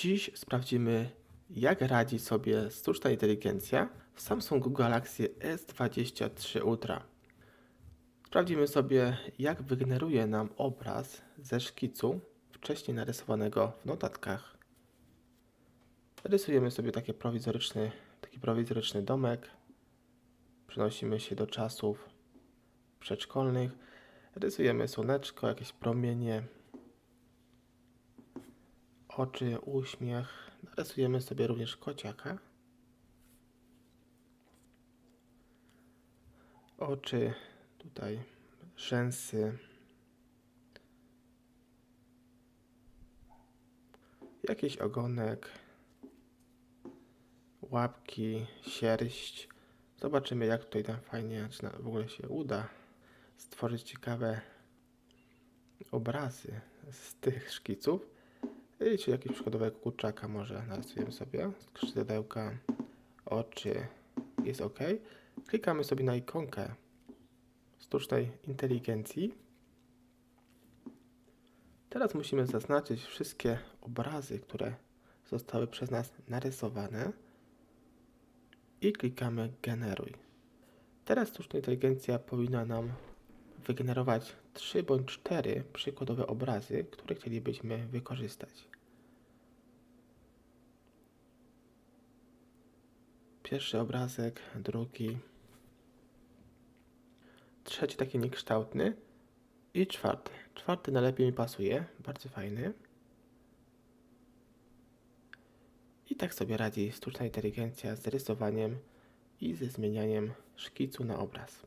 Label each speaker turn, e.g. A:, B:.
A: Dziś sprawdzimy, jak radzi sobie sztuczna inteligencja w Samsung Galaxy S23 Ultra. Sprawdzimy sobie, jak wygeneruje nam obraz ze szkicu wcześniej narysowanego w notatkach. Rysujemy sobie taki prowizoryczny, taki prowizoryczny domek. Przenosimy się do czasów przedszkolnych. Rysujemy słoneczko, jakieś promienie, oczy, uśmiech. Narysujemy sobie również kociaka. Oczy, tutaj rzęsy. Jakiś ogonek, łapki, sierść. Zobaczymy, jak tutaj nam fajnie, czy w ogóle się uda stworzyć ciekawe obrazy z tych szkiców. I czy jakiegoś przykładowego kurczaka może narysujemy sobie. Skrzydełka, oczy. Jest ok. Klikamy sobie na ikonkę sztucznej inteligencji. Teraz musimy zaznaczyć wszystkie obrazy, które zostały przez nas narysowane i klikamy generuj. Teraz sztuczna inteligencja powinna nam wygenerować 3 bądź 4 przykładowe obrazy, które chcielibyśmy wykorzystać. Pierwszy obrazek, drugi, trzeci taki niekształtny i czwarty. Czwarty najlepiej mi pasuje, bardzo fajny. I tak sobie radzi sztuczna inteligencja z rysowaniem i ze zmienianiem szkicu na obraz.